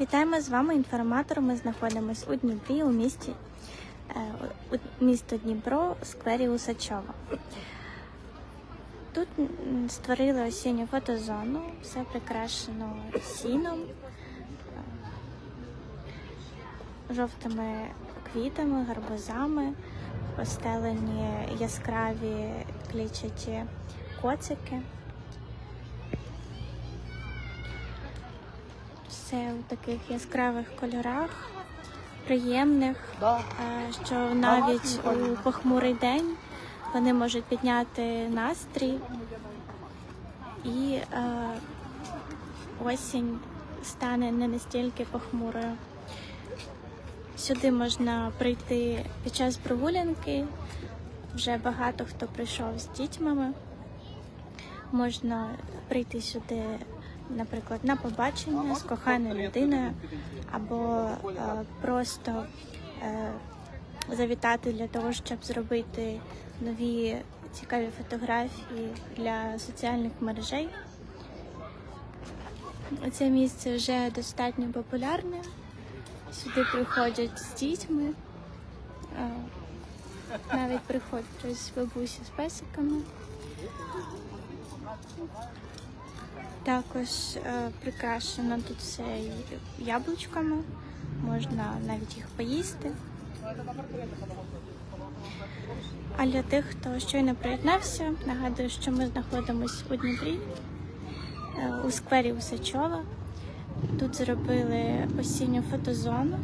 Вітаємо з вами інформатор. Ми знаходимося у Дніпрі, у місті е, у місто Дніпро, сквері Усачова. Тут створили осінню фотозону, все прикрашено сіном, е, жовтими квітами, гарбузами, постелені яскраві клічаті коцики. Все у таких яскравих кольорах, приємних, е, що навіть у похмурий день вони можуть підняти настрій і е, осінь стане не настільки похмурою. Сюди можна прийти під час прогулянки. Вже багато хто прийшов з дітьми. Можна прийти сюди, наприклад, на побачення з коханою людиною, або е, просто е, завітати для того, щоб зробити нові цікаві фотографії для соціальних мережей. Це місце вже достатньо популярне. Сюди приходять з дітьми. Е, Навіть приходять ось бабусі з песиками. Також е, прикрашено тут все яблучками, можна навіть їх поїсти. А для тих, хто щойно приєднався, нагадую, що ми знаходимося у Дніпрі, е, у сквері Усачова. Тут зробили осінню фотозону.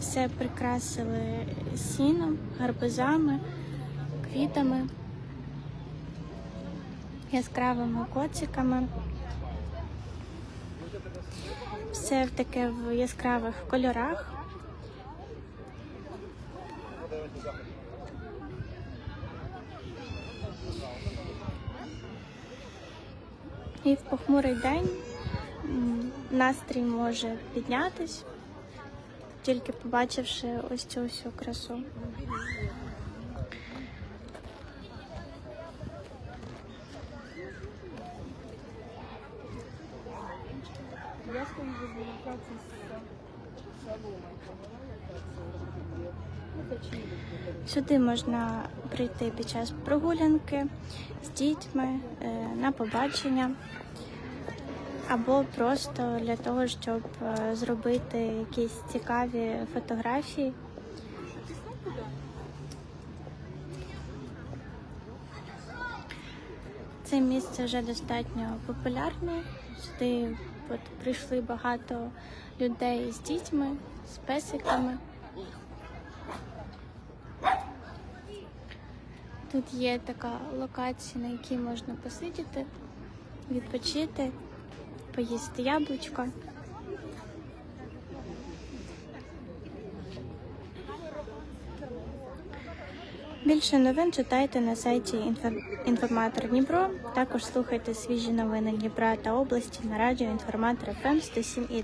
Все прикрасили сіном, гарбузами, квітами, яскравими коциками. Все в таке в яскравих кольорах. І в похмурий день настрій може піднятись, тільки побачивши ось цю всю красу. Сюди можна прийти під час прогулянки з дітьми е, на побачення або просто для того, щоб е, зробити якісь цікаві фотографії. Це місце вже достатньо популярне. Сюди от, прийшли багато людей з дітьми, з песиками. Тут є така локація, на якій можна посидіти, відпочити, поїсти яблучко. Більше новин читайте на сайті інформатор Дніпро. Також слухайте свіжі новини Дніпра та області на радіо інформатор ФМ ем» 107,3.